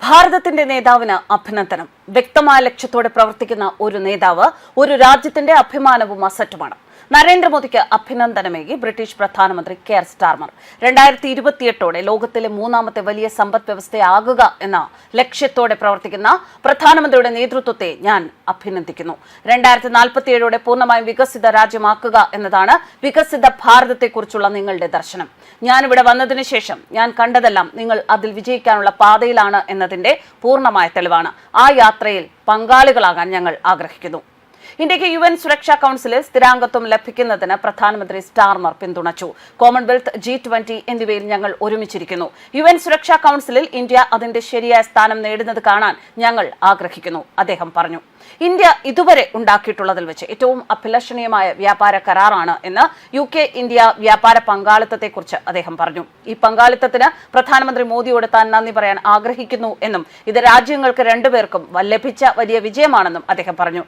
ഭാരതത്തിന്റെ നേതാവിന് അഭിനന്ദനം. വ്യക്തമായ ലക്ഷ്യത്തോടെ പ്രവർത്തിക്കുന്ന ഒരു നേതാവ് ഒരു രാജ്യത്തിന്റെ അഭിമാനവും അസറ്റുമാണ്. നരേന്ദ്രമോദിക്ക് അഭിനന്ദനമേകി ബ്രിട്ടീഷ് പ്രധാനമന്ത്രി കെയർ സ്റ്റാർമർ. രണ്ടായിരത്തി ഇരുപത്തിയെട്ടോടെ ലോകത്തിലെ മൂന്നാമത്തെ വലിയ സമ്പദ് വ്യവസ്ഥയാകുക എന്ന ലക്ഷ്യത്തോടെ പ്രവർത്തിക്കുന്ന പ്രധാനമന്ത്രിയുടെ നേതൃത്വത്തെ ഞാൻ അഭിനന്ദിക്കുന്നു. രണ്ടായിരത്തി നാൽപ്പത്തിയേഴോടെ പൂർണമായും വികസിത രാജ്യമാക്കുക എന്നതാണ് വികസിത ഭാരതത്തെക്കുറിച്ചുള്ള നിങ്ങളുടെ ദർശനം. ഞാനിവിടെ വന്നതിന് ശേഷം ഞാൻ കണ്ടതെല്ലാം നിങ്ങൾ അതിൽ വിജയിക്കാനുള്ള പാതയിലാണ് എന്നതിന്റെ പൂർണമായ തെളിവാണ്. ആ യാത്രയിൽ പങ്കാളികളാകാൻ ഞങ്ങൾ ആഗ്രഹിക്കുന്നു. ഇന്ത്യയ്ക്ക് യു എൻ സുരക്ഷാ കൌൺസിലിൽ സ്ഥിരാംഗത്വം ലഭിക്കുന്നതിന് പ്രധാനമന്ത്രി സ്റ്റാർമർ പിന്തുണച്ചു. കോമൺവെൽത്ത് ജി ട്വന്റി എന്നിവയിൽ ഞങ്ങൾ ഒരുമിച്ചിരിക്കുന്നു. യു എൻ സുരക്ഷാ കൌൺസിലിൽ ഇന്ത്യ അതിന്റെ ശരിയായ സ്ഥാനം നേടുന്നത് കാണാൻ ഞങ്ങൾ ആഗ്രഹിക്കുന്നു അദ്ദേഹം പറഞ്ഞു. ഇന്ത്യ ഇതുവരെ ഉണ്ടാക്കിയിട്ടുള്ളതിൽ വെച്ച് ഏറ്റവും അഭിലഷണീയമായ വ്യാപാര കരാറാണ് എന്ന് യു കെ ഇന്ത്യ വ്യാപാര പങ്കാളിത്തത്തെക്കുറിച്ച് അദ്ദേഹം പറഞ്ഞു. ഈ പങ്കാളിത്തത്തിന് പ്രധാനമന്ത്രി മോദിയോട് താൻ നന്ദി പറയാൻ ആഗ്രഹിക്കുന്നു എന്നും ഇത് രാജ്യങ്ങൾക്ക് രണ്ടുപേർക്കും ലഭിച്ച വലിയ വിജയമാണെന്നും അദ്ദേഹം പറഞ്ഞു.